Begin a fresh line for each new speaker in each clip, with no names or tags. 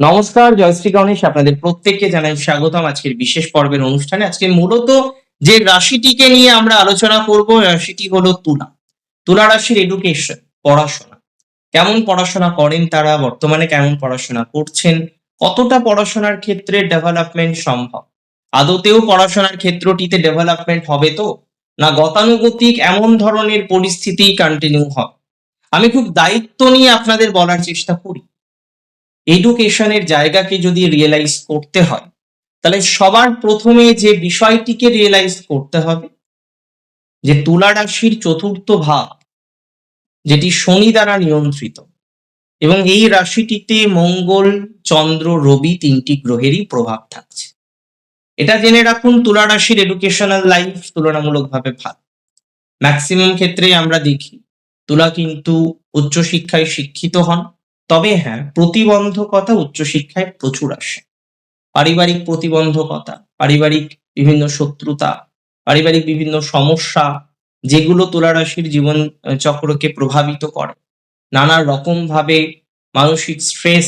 নমস্কার জয়শ্রী গণেশ। আপনাদের প্রত্যেককে জানাই স্বাগতম আজকের বিশেষ পর্বের অনুষ্ঠানে। আজকে মূলত যে রাশিটিকে নিয়ে আমরা আলোচনা করব রাশিটি হলো তুলা। তুলা রাশির এডুকেশন পড়াশোনা। কেমন পড়াশোনা করেন তারা, বর্তমানে কেমন পড়াশোনা করছেন, কতটা পড়াশোনার ক্ষেত্রে ডেভেলপমেন্ট সম্ভব? আদতেও পড়াশোনার ক্ষেত্রটিতে ডেভেলপমেন্ট হবে তো? না গতানুগতিক এমন ধরনের পরিস্থিতি কন্টিনিউ হবে? আমি খুব দায়িত্ব নিয়ে আপনাদের বলার চেষ্টা করি। এডুকেশনের জায়গাকে যদি রিয়েলাইজ করতে হয়, তাহলে সবার প্রথমে যে বিষয়টিকে রিয়েলাইজ করতে হবে, যে তুলা রাশির চতুর্থ ভাব, যেটি শনি দ্বারা নিয়ন্ত্রিত এবং এই রাশিটিতে মঙ্গল, চন্দ্র, রবি তিনটি গ্রহেরই প্রভাব থাকছে। এটা জেনে রাখুন তুলা রাশির এডুকেশনাল লাইফ তুলনামূলকভাবে ভালো। ম্যাক্সিমাম ক্ষেত্রে আমরা দেখি, তুলা কিন্তু উচ্চশিক্ষায় শিক্ষিত হন তবে হ্যাঁ প্রতিবন্ধকতা উচ্চশিক্ষায় প্রচুর আসে। পারিবারিক প্রতিবন্ধকতা, পারিবারিক বিভিন্ন শত্রুতা, পারিবারিক বিভিন্ন সমস্যা, যেগুলো তুলা রাশির জীবন চক্রকে প্রভাবিত করে। নানা রকম ভাবে মানসিক স্ট্রেস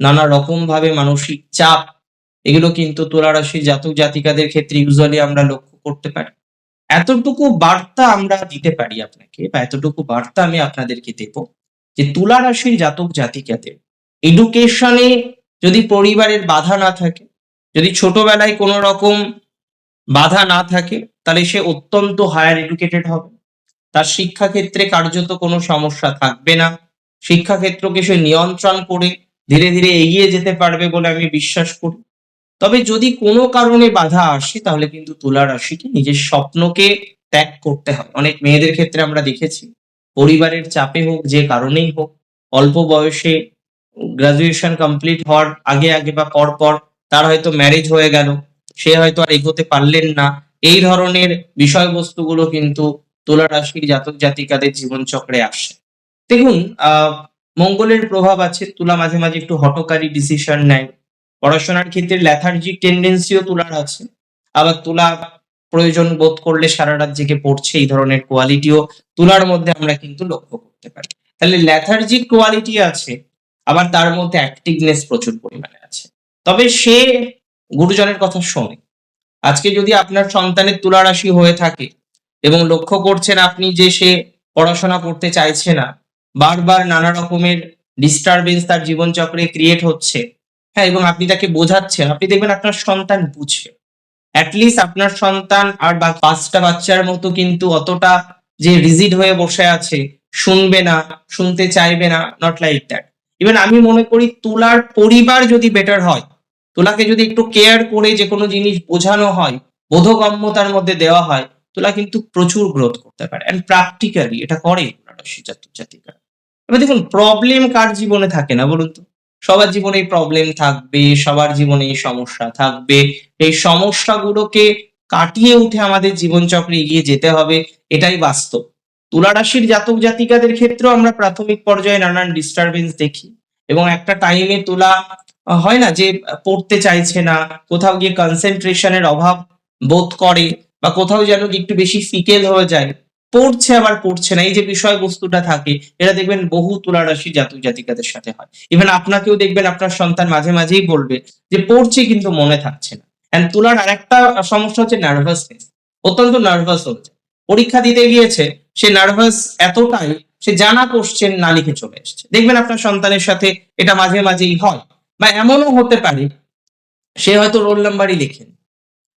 নানা রকম ভাবে মানসিক চাপ, এগুলো কিন্তু তুলা রাশির জাতক জাতিকাদের ক্ষেত্রে ইউজুয়ালি আমরা লক্ষ্য করতে পারি। এতটুকু বার্তা আমরা দিতে পারি আপনাকে, বা এতটুকু বার্তা আমি আপনাদেরকে দেবো। যে তুলা রাশির জাতক জাতিকাদের। এডুকেশনে যদি পরিবারের বাধা না থাকে, যদি ছোটবেলায় কোনো রকম বাধা না থাকে, তাহলে সে অত্যন্ত হায়ার এডুকেটেড হবে। তার শিক্ষাক্ষেত্রে কার্যত কোনো সমস্যা থাকবে না। শিক্ষাক্ষেত্রকে সে নিয়ন্ত্রণ করে ধীরে ধীরে এগিয়ে যেতে পারবে বলে আমি বিশ্বাস করি। তবে যদি কোনো কারণে বাধা আসে, তাহলে কিন্তু তুলা রাশিকে নিজের স্বপ্নকে ত্যাগ করতে হয় অনেক মেয়েদের ক্ষেত্রে আমরা দেখেছি পরিবারের চাপে হোক, যে কারণেই হোক, অল্প বয়সে গ্রাজুয়েশন কমপ্লিট হওয়ার আগে আগে বা পর পর তার হয়তো ম্যারেজ হয়ে গেল, সে হয়তো আর এগোতে পারলেন না। এই ধরনের বিষয়বস্তুগুলো কিন্তু তুলা রাশির জাতক জাতিকাদের জীবনচক্রে আসে। দেখুন মঙ্গলের প্রভাব আছে, তুলা মাঝে মাঝে একটু হটকারী ডিসিশন নেয়। পড়াশোনার ক্ষেত্রে ল্যাথার্জিক টেন্ডেন্সিও তুলার আছে। আবার তুলা প্রয়োজন বোধ করলে সারা রাত জেগে পড়ছে এই ধরনের কোয়ালিটিও তুলার মধ্যে আমরা কিন্তু লক্ষ্য করতে পারি। তাহলে ল্যাথার্জিক কোয়ালিটি আছে, আবার তার মধ্যে অ্যাক্টিভনেস প্রচুর পরিমাণে আছে। তবে সে গুরুজনের কথা শোনে। আজকে যদি আপনার সন্তানের তুলা রাশি হয়ে থাকে এবং লক্ষ্য করছেন আপনি যে সে পড়াশোনা করতে চাইছে না, বারবার নানা রকমের ডিস্টারবেন্স তার জীবনচক্রে ক্রিয়েট হচ্ছে হ্যাঁ এবং আপনি তাকে বোঝাচ্ছেন, আপনি দেখবেন আপনার সন্তান বুঝবে অ্যাটলিস্ট আপনার সন্তান আর পাঁচটা বাচ্চার মতো কিন্তু অতটা যে রিজিড হয়ে বসে আছে, শুনবে না, শুনতে চাইবে না নট লাইক দ্যাট ইভেন আমি মনে করি তোলার পরিবার যদি বেটার হয়, তোলাকে যদি একটু কেয়ার করে যে কোনো জিনিস বোঝানো হয়, বোধগম্যতার মধ্যে দেওয়া হয়, তোলা কিন্তু প্রচুর গ্রোথ করতে পারে। অ্যান্ড প্র্যাকটিক্যালি এটা করে জাতিকা এবার দেখুন প্রবলেম কার জীবনে থাকে না বলুন তো? সবার জীবনে প্রবলেম থাকবে, সবার জীবনে সমস্যা থাকবে। এই সমস্যাগুলোকে কাটিয়ে উঠে আমাদের জীবনচক্রে এগিয়ে যেতে হবে, এটাই বাস্তব। তুলা রাশির জাতক জাতিকাদের ক্ষেত্রেও আমরা প্রাথমিক পর্যায়ে নানান ডিস্টারবেন্স দেখি এবং একটা টাইমে তুলা হয় না যে পড়তে চাইছে না, কোথাও গিয়ে কনসেন্ট্রেশনের অভাব বোধ করে বা কোথাও যেন একটু বেশি ফিকেল হয়ে যায়, পড়ছে আবার পড়ছে না, এই যে বিষয়বস্তুটা থাকে, এটা দেখবেন বহু তুলা রাশি জাতক জাতিকাদের সাথে হয়। ইভেন আপনাকেও দেখবেন, আপনার সন্তান মাঝে মাঝেই বলবে যে, পড়ছে কিন্তু মনে থাকছে না। এন্ড তুলার আরেকটা সমস্যা হচ্ছে নার্ভাসনেস অত্যন্ত নার্ভাস হচ্ছে। পরীক্ষা দিতে গিয়েছে, সে নার্ভাস এতটাই, সে জানা কোশ্চেন না লিখে চলে এসছে। দেখবেন আপনার সন্তানের সাথে এটা মাঝে মাঝেই হয়। বা এমনও হতে পারে, সে হয়তো রোল নাম্বারই লেখেন।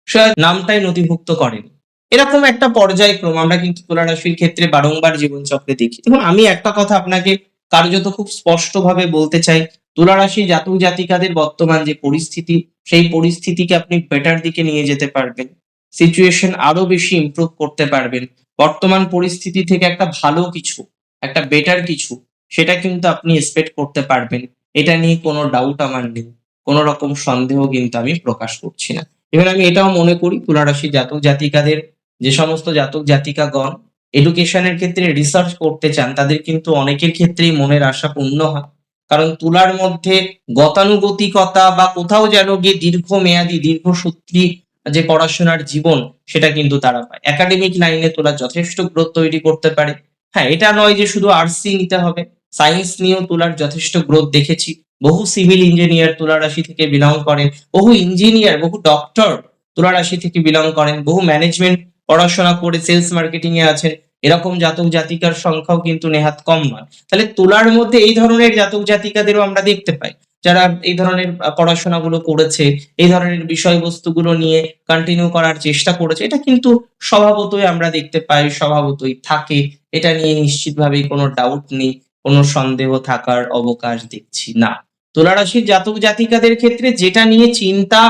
সে নামটাই নথিভুক্ত করেনি। এরকম একটা পর্যায়ক্রম আমরা কিন্তু তুলা রাশির ক্ষেত্রে বারংবার জীবনচক্রে দেখি। দেখুন, আমি একটা কথা আপনাকে কার্যত খুব স্পষ্টভাবে বলতে চাই। তুলা রাশি জাতক জাতিকাদের বর্তমান যে পরিস্থিতি, সেই পরিস্থিতিকে আপনি বেটার দিকে নিয়ে যেতে পারবেন। সিচুয়েশন আরও বেশি ইমপ্রুভ করতে পারবেন। বর্তমান পরিস্থিতি থেকে একটা ভালো কিছু, একটা বেটার কিছু, সেটা কিন্তু আপনি এক্সপেক্ট করতে পারবেন। এটা নিয়ে কোনো ডাউট আমার নেই। কোনো রকম সন্দেহ কিন্তু আমি প্রকাশ করছি না। এবার আমি এটাও মনে করি তুলা রাশি জাতক জাতিকাদের যে সমস্ত জাতক জাতিকাগণ এডুকেশনের ক্ষেত্রে রিসার্চ করতে চান, তাদের কিন্তু অনেকের ক্ষেত্রেই মনের আশা পূর্ণ হয়। কারণ তুলার মধ্যে গতানুগতিকতা বা কোথাও যেন গিয়ে দীর্ঘমেয়াদী, দীর্ঘসূত্রী যে পড়াশোনার জীবন, সেটা কিন্তু তারা পায়। একাডেমিক লাইনে তোলা যথেষ্ট গ্রোথ তৈরি করতে পারে। হ্যাঁ এটা নয় যে শুধু আর্টসই নিতে হবে। সায়েন্স নিয়েও তুলার যথেষ্ট গ্রোথ দেখেছি। বহু সিভিল ইঞ্জিনিয়ার তুলা রাশি থেকে বিলং করেন। বহু ইঞ্জিনিয়ার বহু ডক্টর তুলা রাশি থেকে বিলং করেন। বহু ম্যানেজমেন্ট পড়াশোনা করে সেলস মার্কেটিং এ আছেন, এরকম জাতক জাতিকার সংখ্যাও কিন্তু নেহাত কম নয়। তাহলে তুলার মধ্যে এই ধরনের জাতক জাতিকাদেরও আমরা দেখতে পাই, যারা এই ধরনের পড়াশোনাগুলো করেছে, এই ধরনের বিষয়বস্তুগুলো নিয়ে কন্টিনিউ করার চেষ্টা করেছে, এটা কিন্তু স্বভাবতই আমরা দেখতে পাই, স্বভাবতই থাকে। এটা নিয়ে নিশ্চিতভাবেই কোনো ডাউট নেই, কোনো সন্দেহ থাকার অবকাশ দেখছি না। তুলা রাশির জাতক জাতিকাদের ক্ষেত্রে যেটা নিয়ে চিন্তা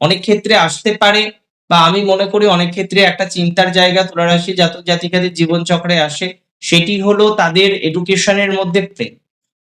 অনেক ক্ষেত্রে আসতে পারে বা আমি মনে করি অনেক ক্ষেত্রে একটা চিন্তার জায়গা তুলা রাশির জাতক জাতিকাদের জীবন চক্রে আসে। সেটি হলো তাদের এডুকেশনের মধ্যে প্রেম।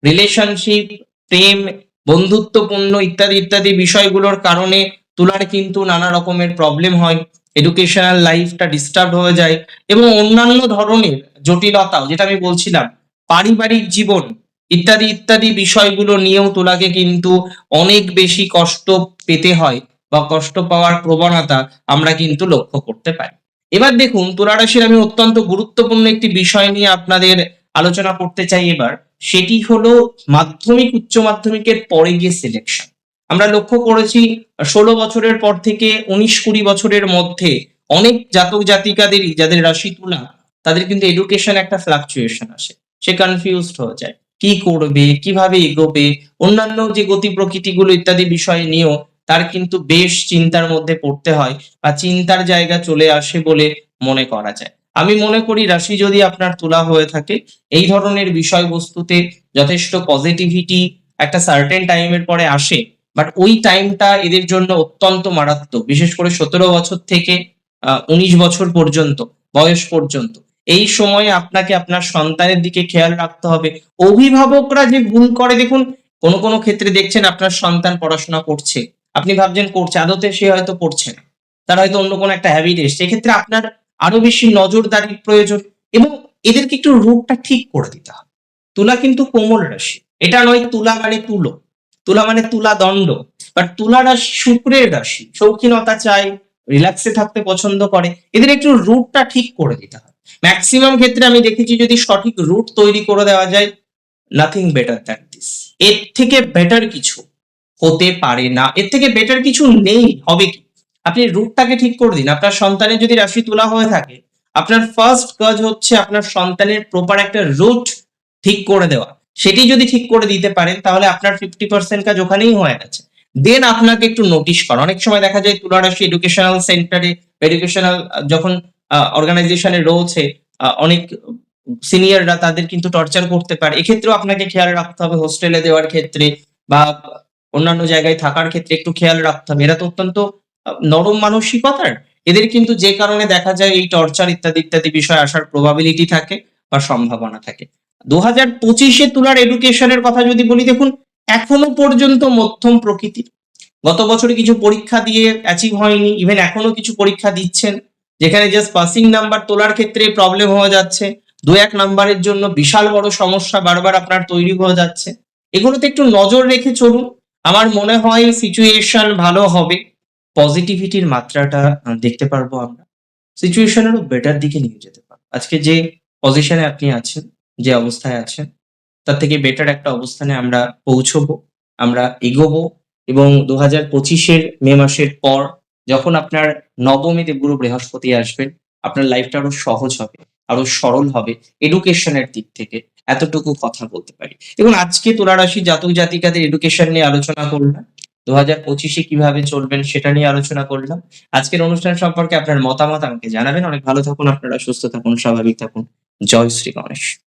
রিলেশনশিপ প্রেম, বন্ধুত্বপূর্ণ ইত্যাদি ইত্যাদি বিষয়গুলোর কারণে তুলার কিন্তু নানা রকমের প্রবলেম হয়। এডুকেশনাল লাইফটা ডিস্টার্ব হয়ে যায় এবং অন্যান্য ধরনের জটিলতাও, যেটা আমি বলছিলাম, পারিবারিক জীবন ইত্যাদি ইত্যাদি বিষয়গুলো নিয়েও তোলাকে কিন্তু অনেক বেশি কষ্ট পেতে হয়। বা কষ্ট পাওয়ার প্রবণতা আমরা কিন্তু লক্ষ্য করতে পারি। এবার দেখুন, তুলা রাশির আমি অত্যন্ত গুরুত্বপূর্ণ একটি বিষয় নিয়ে আপনাদের আলোচনা করতে চাই এবার। সেটি হলো মাধ্যমিক, উচ্চ মাধ্যমিকের পরে গিয়ে সিলেকশন আমরা লক্ষ্য করেছি, ষোলো বছরের পর থেকে উনিশ কুড়ি বছরের মধ্যে অনেক জাতক জাতিকাদেরই যাদের রাশি তুলা, তাদের কিন্তু এডুকেশন একটা ফ্লাকচুয়েশন আসে। সে কনফিউজড হয়ে যায়। কি করবে, কীভাবে এগোবে, অন্যান্য যে গতি প্রকৃতিগুলো ইত্যাদি বিষয় নিয়েও তার কিন্তু বেশ চিন্তার মধ্যে পড়তে হয় বা চিন্তার জায়গা চলে আসে বলে মনে করা যায়। আমি মনে করি রাশি যদি আপনার তোলা হয়ে থাকে, এই ধরনের বিষয়বস্তুতে যথেষ্ট পজিটিভিটি একটা সার্টেন টাইমের পরে আসে বাট ওই টাইমটা এদের জন্য অত্যন্ত মারাত্মক। বিশেষ করে সতেরো বছর থেকে উনিশ বছর পর্যন্ত, বয়স পর্যন্ত। এই সময়ে আপনাকে আপনার সন্তানের দিকে খেয়াল রাখতে হবে। অভিভাবকরা যে ভুল করে, দেখুন, কোনো কোনো ক্ষেত্রে দেখছেন আপনার সন্তান পড়াশোনা করছে। আপনি ভাবছেন করছে, আদতে সে হয়তো পড়ছে না। তার হয়তো অন্য কোনো একটা হ্যাবিট এসছে। এক্ষেত্রে আপনার আরও বেশি নজরদারির প্রয়োজন এবং এদেরকে একটু রূপটা ঠিক করে দিতে হবে। তুলা কিন্তু কোমল রাশি। এটা নয় তুলা মানে তুলো। তুলা মানে তুলা দণ্ড। বাট তুলা রাশি শুক্রের রাশি শৌখিনতা চায় রিল্যাক্সে থাকতে পছন্দ করে। এদের একটু রুটটা ঠিক করে দিতে হয় ম্যাক্সিমাম ক্ষেত্রে আমি দেখেছি যদি সঠিক রুট তৈরি করে দেওয়া যায় নাথিং বেটার দ্যান দিস এর থেকে বেটার কিছু হতে পারে না। এর থেকে বেটার কিছু নেই, হবে কি? আপনি রুটটাকে ঠিক করে দিন। আপনার সন্তানের যদি রাশি তোলা হয়ে থাকে, আপনার ফার্স্ট কাজ হচ্ছে আপনার সন্তানের প্রপার একটা রুট ঠিক করে দেওয়া। সেটি যদি ঠিক করে দিতে পারেন, তাহলে আপনার ফিফটি পার্সেন্ট কাজ ওখানেই হয়ে গেছে। দেন আপনাকে একটু নোটিশ করা। অনেক সময় দেখা যায় তুলা রাশি এডুকেশনাল সেন্টারে এডুকেশনাল যখন অর্গানাইজেশনে রয়েছে অনেক সিনিয়ররা তাদের কিন্তু টর্চার করতে পারে। এক্ষেত্রেও আপনাকে খেয়াল রাখতে হবে হোস্টেলে দেওয়ার ক্ষেত্রে বা অন্যান্য জায়গায় থাকার ক্ষেত্রে একটু খেয়াল রাখতে হবে। এরা তো অত্যন্ত নরম মানসিকতার। এদের কিন্তু যে কারণে দেখা যায় এই টর্চার ইত্যাদি ইত্যাদি বিষয় আসার প্রবাবিলিটি থাকে বা সম্ভাবনা থাকে। দু হাজার পঁচিশে তুলার এডুকেশনের কথা যদি বলি, দেখুন, এখনও পর্যন্ত মধ্যম প্রকৃতির। গত বছরে কিছু পরীক্ষা দিয়ে অ্যাচিভ হয়নি ইভেন এখনও কিছু পরীক্ষা দিচ্ছেন, যেখানে জাস্ট পাসিং নাম্বার তোলার ক্ষেত্রে প্রবলেম হয়ে যাচ্ছে। দু এক নাম্বারের জন্য বিশাল বড় সমস্যা বারবার আপনার তৈরি হয়ে যাচ্ছে। এগুলোতে একটু নজর রেখে চলুন। আমার মনে হয় সিচুয়েশন ভালো হবে। পজিটিভিটির মাত্রাটা দেখতে পারব আমরা। সিচুয়েশন সিচুয়েশনেরও বেটার দিকে নিয়ে যেতে পারব। আজকে যে পজিশনে আপনি আছেন, যে অবস্থায় আছেন, তার থেকে বেটার একটা অবস্থানে আমরা পৌঁছবো, আমরা এগোবো এবং দু হাজার পঁচিশের মে মাসের পর যখন আপনার নবমীতে গুরু বৃহস্পতি আসবেন, আপনার লাইফটা আরও সহজ হবে আরও সরল হবে এডুকেশনের দিক থেকে। এতটুকু কথা বলতে পারি। এবং আজকে তুলা রাশি জাতক জাতিকাদের এডুকেশন নিয়ে আলোচনা করলাম। দু হাজার পঁচিশে কীভাবে চলবেন সেটা নিয়ে আলোচনা করলাম। আজকের অনুষ্ঠান সম্পর্কে আপনার মতামত আমাকে জানাবেন। অনেক ভালো থাকুন, আপনারা সুস্থ থাকুন, স্বাভাবিক থাকুন। জয় শ্রী গণেশ।